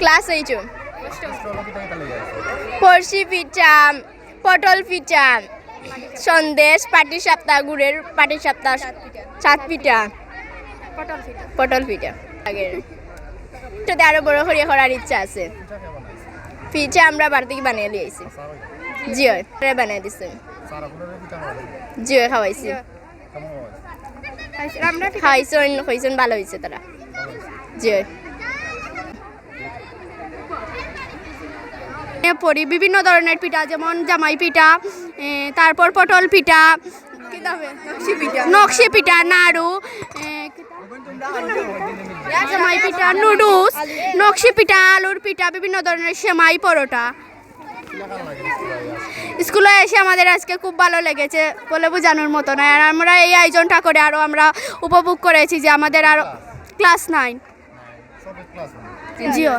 Class এইচো পড়শি পিঠা পটল পিঠা সন্দেশ পাটি সাপ্তাহ গুড়ের পাটি সাপ্তাহ সাত পিঠা পটল পিঠা আগের। এটাতে আরও বড় করে করার ইচ্ছা আছে। পিঠা আমরা বাড়ি থেকে বানিয়ে লিয়েছি জি হয় বানিয়ে দিচ্ছি জি হয় খাওয়াইছি? খাইছেন খাইছেন ভালো হয়েছে তারা। জি হয় পড়ি বিভিন্ন ধরনের পিঠা যেমন জামাই পিঠা তারপর পটল পিঠা নকশি পিঠা। নাড়ু জামাই পিঠা নুডলস নকশি পিঠা আলুর পিঠা বিভিন্ন ধরনের সেমাই পরোটা। স্কুলে এসে আমাদের আজকে খুব ভালো লেগেছে বলে বোঝানোর মতো নয়। আর আমরা এই আয়োজনটা করে আরও আমরা উপভোগ করেছি যে আমাদের আরও ক্লাস নাইন। জিও।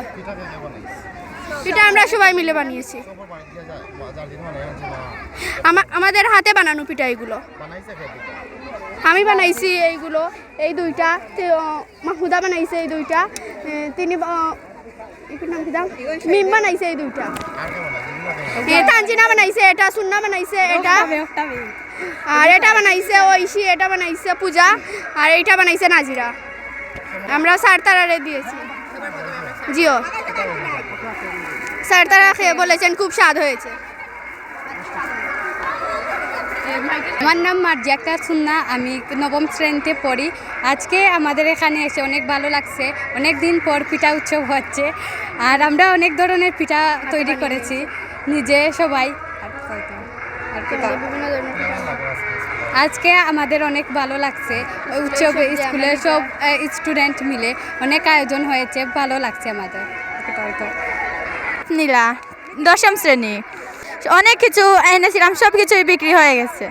পিঠা আমরা সবাই মিলে বানিয়েছি। আমা- আমাদের হাতে বানানো পিঠা এগুলো। আমি বানাইছি এইগুলো, এই দুইটা। মাহুদা বানাইছে এই দুইটা। তিনি মিম বানাইছে এই দুইটা। তানজিনা বানাইছে এটা, সুন্না বানাইছে এটা। আর এটা বানাইছে ঐশী, এটা বানাইছে পূজা, আর এইটা বানাইছে নাজিরা। আমরা স্যার তারারে দিয়েছি। জিও। স্যার তারা খেয়ে বলেছেন খুব স্বাদ হয়েছে। আমার নাম মার্জি আক্তার সুন্না আমি নবম শ্রেণীতে পড়ি। আজকে আমাদের এখানে এসে অনেক ভালো লাগছে অনেক দিন পর পিঠা উৎসব হচ্ছে আর আমরা অনেক ধরনের পিঠা তৈরি করেছি নিজে সবাই? আজকে আমাদের অনেক ভালো লাগছে উৎসব স্কুলের সব স্টুডেন্ট মিলে অনেক আয়োজন হয়েছে ভালো লাগছে আমাদের। নীলা দশম শ্রেণি। অনেক কিছু এনেছিলাম সব কিছুই বিক্রি হয়ে গেছে।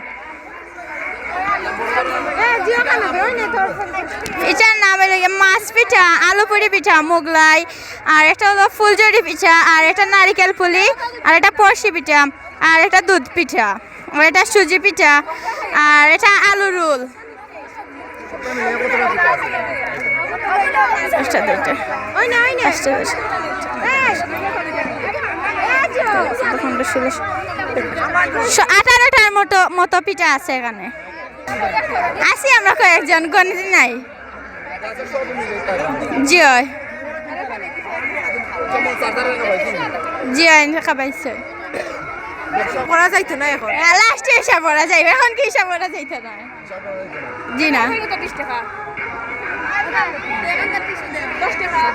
এটার নাম হলো মাছ পিঠা আলু পুরি পিঠা মোগলাই আর এটা হলো ফুলজড়ি পিঠা আর এটা নারিকেল পুলি আর এটা পরশি পিঠা আর এটা দুধ পিঠা আর এটা সুজি পিঠা আর এটা আলু রোল। দুইটা। পনেরো ষোলো স- আঠারোটার মতো মতো পিঠা আছে এখানে। আছি আমরা কয়েকজন গণিত নাই। জি জি খাবাইছে। করা যাইতো না এখন? লাস্টে হিসাব যাইবে এখন কি হিসাব করা যাইতো না। জি না।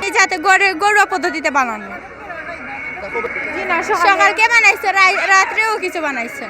এই যাতে গরু গরুয়া পদ্ধতিতে বানানো। সকালকে বানাইছে রাত্রেও কিছু বানাইছে।